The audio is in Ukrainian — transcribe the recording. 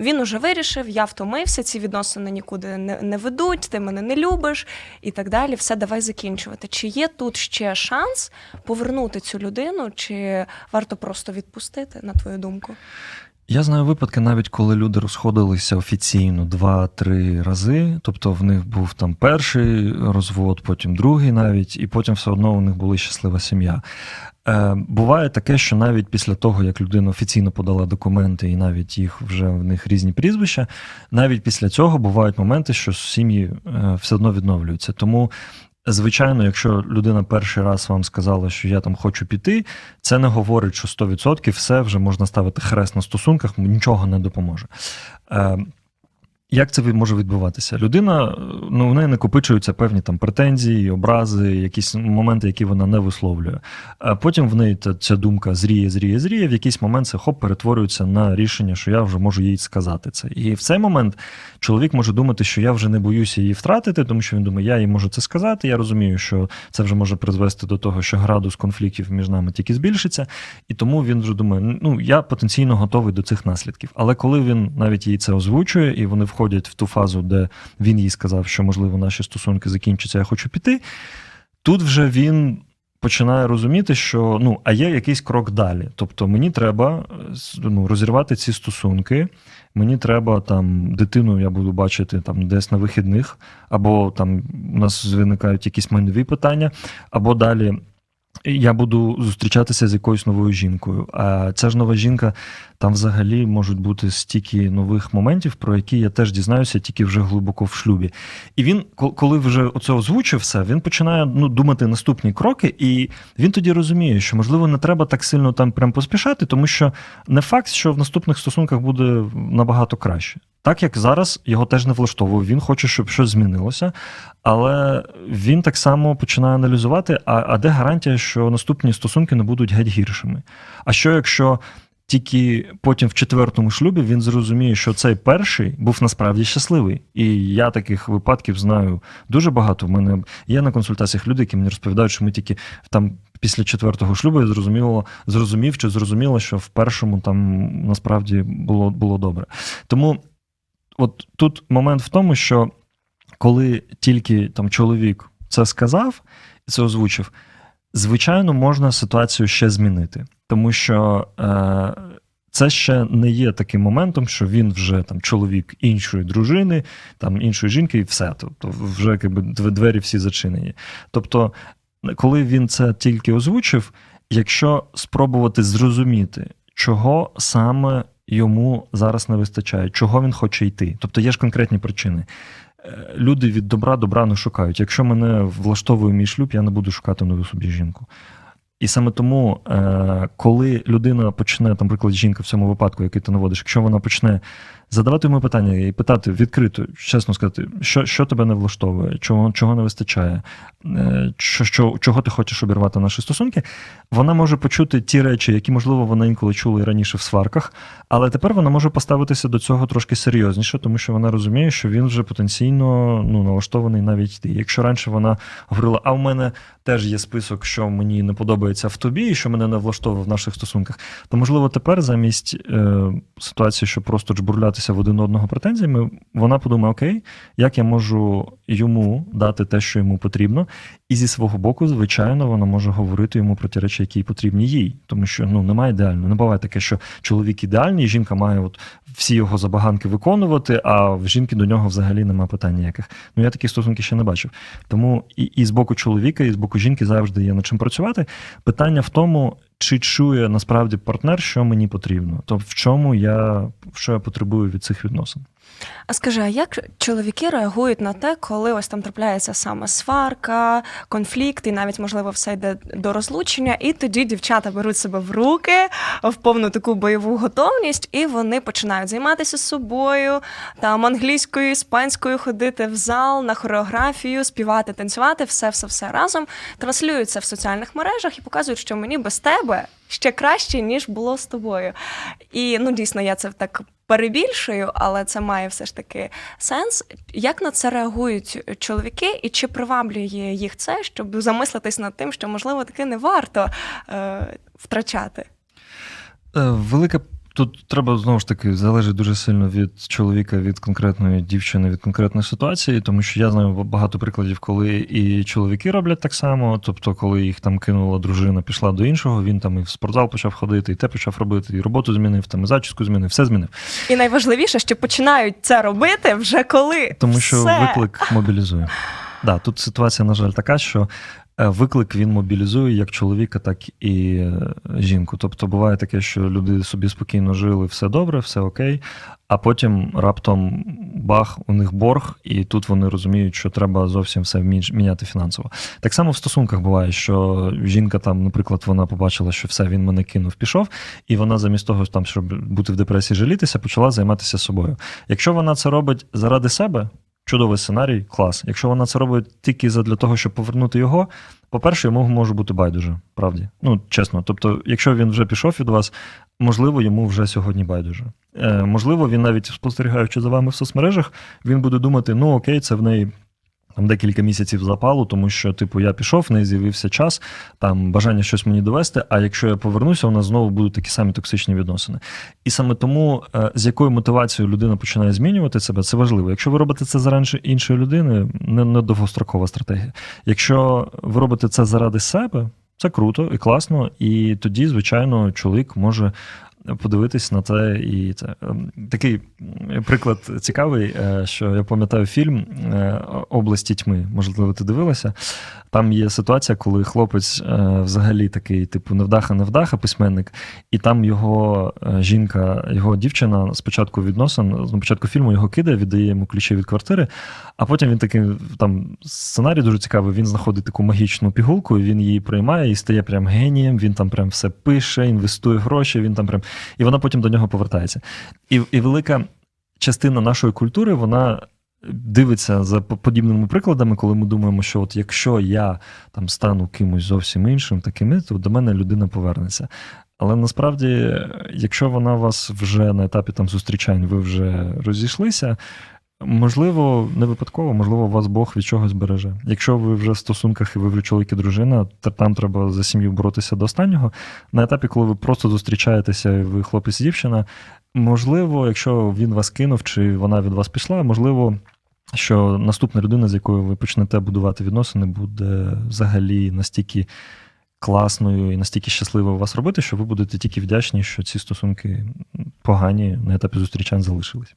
він уже вирішив, я втомився, ці відносини нікуди не, не ведуть, ти мене не любиш і так далі. Все, давай закінчувати. Чи є тут ще шанс повернути цю людину, чи варто просто відпустити, на твою думку? Я знаю випадки, навіть коли люди розходилися офіційно два-три рази. Тобто в них був там перший розвод, потім другий навіть, і потім все одно у них була щаслива сім'я. Е, Буває таке, що навіть після того, як людина офіційно подала документи, і навіть їх вже в них різні прізвища, навіть після цього бувають моменти, що сім'ї е, все одно відновлюються. Тому. Звичайно, якщо людина перший раз вам сказала, що я там хочу піти, це не говорить, що 100% все вже можна ставити хрест на стосунках, нічого не допоможе. Е, як це може відбуватися? Людина, ну в неї накопичуються певні там претензії, образи, якісь моменти, які вона не висловлює. А потім в неї та, ця думка зріє, зріє, зріє. В якийсь момент це хоп перетворюється на рішення, що я вже можу їй сказати це. І в цей момент чоловік може думати, що я вже не боюся її втратити, тому що він думає, я їй можу це сказати. Я розумію, що це вже може призвести до того, що градус конфліктів між нами тільки збільшиться, і тому він вже думає, ну я потенційно готовий до цих наслідків. Але коли він навіть їй це озвучує, і вони входять в ту фазу, де він їй сказав, що можливо наші стосунки закінчаться, я хочу піти. Тут вже він починає розуміти, що ну, а є якийсь крок далі. Тобто мені треба ну, розірвати ці стосунки, мені треба там дитину, я буду бачити там десь на вихідних, або там у нас виникають якісь майнові питання, або далі. Я буду зустрічатися з якоюсь новою жінкою. А ця ж нова жінка, там взагалі можуть бути стільки нових моментів, про які я теж дізнаюся тільки вже глибоко в шлюбі. І він, коли вже оце озвучив все, він починає ну, думати наступні кроки, і він тоді розуміє, що можливо не треба так сильно там прям поспішати, тому що не факт, що в наступних стосунках буде набагато краще. Так як зараз його теж не влаштовує, він хоче, щоб щось змінилося, але він так само починає аналізувати: а, а де гарантія, що наступні стосунки не будуть геть гіршими? А що якщо тільки потім в четвертому шлюбі він зрозуміє, що цей перший був насправді щасливий? І я таких випадків знаю дуже багато. У мене є на консультаціях люди, які мені розповідають, що ми тільки там. Після четвертого шлюбу я зрозуміло, зрозумів чи зрозуміло, що в першому там насправді було було добре. Тому от тут момент в тому, що коли тільки там чоловік це сказав і це озвучив, звичайно, можна ситуацію ще змінити, тому що е, це ще не є таким моментом, що він вже там чоловік іншої дружини, там іншої жінки, і все. Тобто, вже якби двері всі зачинені. Тобто, коли він це тільки озвучив, якщо спробувати зрозуміти, чого саме йому зараз не вистачає, чого він хоче йти. Тобто є ж конкретні причини. Люди від добра добра не шукають. Якщо мене влаштовує мій шлюб, я не буду шукати нову собі жінку. І саме тому, коли людина почне, наприклад, жінка в цьому випадку, який ти наводиш, якщо вона почне задавати йому питання і питати відкрито, чесно сказати, що що тебе не влаштовує, чого чого не вистачає, що, що, чого ти хочеш обірвати наші стосунки, вона може почути ті речі, які, можливо, вона інколи чула і раніше в сварках, але тепер вона може поставитися до цього трошки серйозніше, тому що вона розуміє, що він вже потенційно ну, налаштований навіть йти. Якщо раніше вона говорила, а в мене теж є список, що мені не подобається в тобі, і що мене не влаштовує в наших стосунках, то можливо тепер замість е, ситуації, що просто джбурлятися в один одного претензіями, вона подумає: Окей, як я можу йому дати те, що йому потрібно, і зі свого боку, звичайно, вона може говорити йому про ті речі, які потрібні їй, тому що ну немає ідеально. Не буває таке, що чоловік ідеальний, і жінка має от всі його забаганки виконувати, а в жінки до нього взагалі немає питань ніяких. Ну я такі стосунки ще не бачив. Тому і, і з боку чоловіка, і з боку жінки завжди є над чим працювати. Питання в тому, чи чує насправді партнер, що мені потрібно, тобто в чому я що я потребую від цих відносин. А скажи, а як чоловіки реагують на те, коли ось там трапляється саме сварка, конфлікт, і навіть, можливо, все йде до розлучення, і тоді дівчата беруть себе в руки в повну таку бойову готовність, і вони починають займатися собою, там англійською, іспанською ходити в зал, на хореографію, співати, танцювати, все, все, все разом, транслюються в соціальних мережах і показують, що мені без тебе ще краще, ніж було з тобою. І ну дійсно я це так перебільшую, але це має все ж таки сенс. Як на це реагують чоловіки, і чи приваблює їх це, щоб замислитись над тим, що можливо таки не варто е, втрачати? Велика Тут треба знову ж таки залежить дуже сильно від чоловіка, від конкретної дівчини, від конкретної ситуації, тому що я знаю багато прикладів, коли і чоловіки роблять так само. Тобто, коли їх там кинула дружина, пішла до іншого, він там і в спортзал почав ходити, і те почав робити, і роботу змінив, там і зачіску змінив, все змінив. І найважливіше, що починають це робити вже коли. Тому що Все. виклик мобілізує. Да, тут ситуація, на жаль, така, що е, виклик він мобілізує як чоловіка, так і е, жінку. Тобто буває таке, що люди собі спокійно жили, все добре, все окей, а потім раптом бах, у них борг, і тут вони розуміють, що треба зовсім все міняти фінансово. Так само в стосунках буває, що жінка там, наприклад, вона побачила, що все, він мене кинув, пішов, і вона замість того, там, щоб бути в депресії, жалітися, почала займатися собою. Якщо вона це робить заради себе, чудовий сценарій, клас. Якщо вона це робить тільки для того, щоб повернути його, по-перше, йому може бути байдуже, правді. Ну, чесно. Тобто, якщо він вже пішов від вас, можливо, йому вже сьогодні байдуже. Е, можливо, він навіть спостерігаючи за вами в соцмережах, він буде думати: ну окей, це в неї. Там декілька місяців запалу, тому що, типу, я пішов, в неї з'явився час, там бажання щось мені довести. А якщо я повернуся, у нас знову будуть такі самі токсичні відносини. І саме тому, е, з якою мотивацією людина починає змінювати себе, це важливо. Якщо ви робите це заради іншої людини, не, не довгострокова стратегія. Якщо ви робите це заради себе, це круто і класно. І тоді, звичайно, чоловік може подивитись на це і це. Ем, Такий приклад цікавий, е, що я пам'ятаю фільм е, Області тьми. Можливо, ти дивилася. Там є ситуація, коли хлопець е, взагалі такий, типу, невдаха-невдаха, письменник, і там його жінка, його дівчина спочатку відносин, на початку фільму його кидає, віддає йому ключі від квартири, а потім він такий там сценарій дуже цікавий. Він знаходить таку магічну пігулку, він її приймає і стає прям генієм. Він там прям все пише, інвестує гроші. Він там прям і вона потім до нього повертається. І, і велика частина нашої культури, вона. Дивиться за подібними прикладами, коли ми думаємо, що от якщо я там стану кимось зовсім іншим, таким, то до мене людина повернеться. Але насправді, якщо вона вас вже на етапі там зустрічань, ви вже розійшлися, можливо, не випадково, можливо, вас Бог від чогось береже. Якщо ви вже в стосунках і ви вже чоловік і дружина, то там треба за сім'ю боротися до останнього. На етапі, коли ви просто зустрічаєтеся, і ви хлопець і дівчина, можливо, якщо він вас кинув чи вона від вас пішла, можливо. Що наступна людина, з якою ви почнете будувати відносини, буде взагалі настільки класною і настільки щасливою вас робити, що ви будете тільки вдячні, що ці стосунки погані на етапі зустрічань залишились.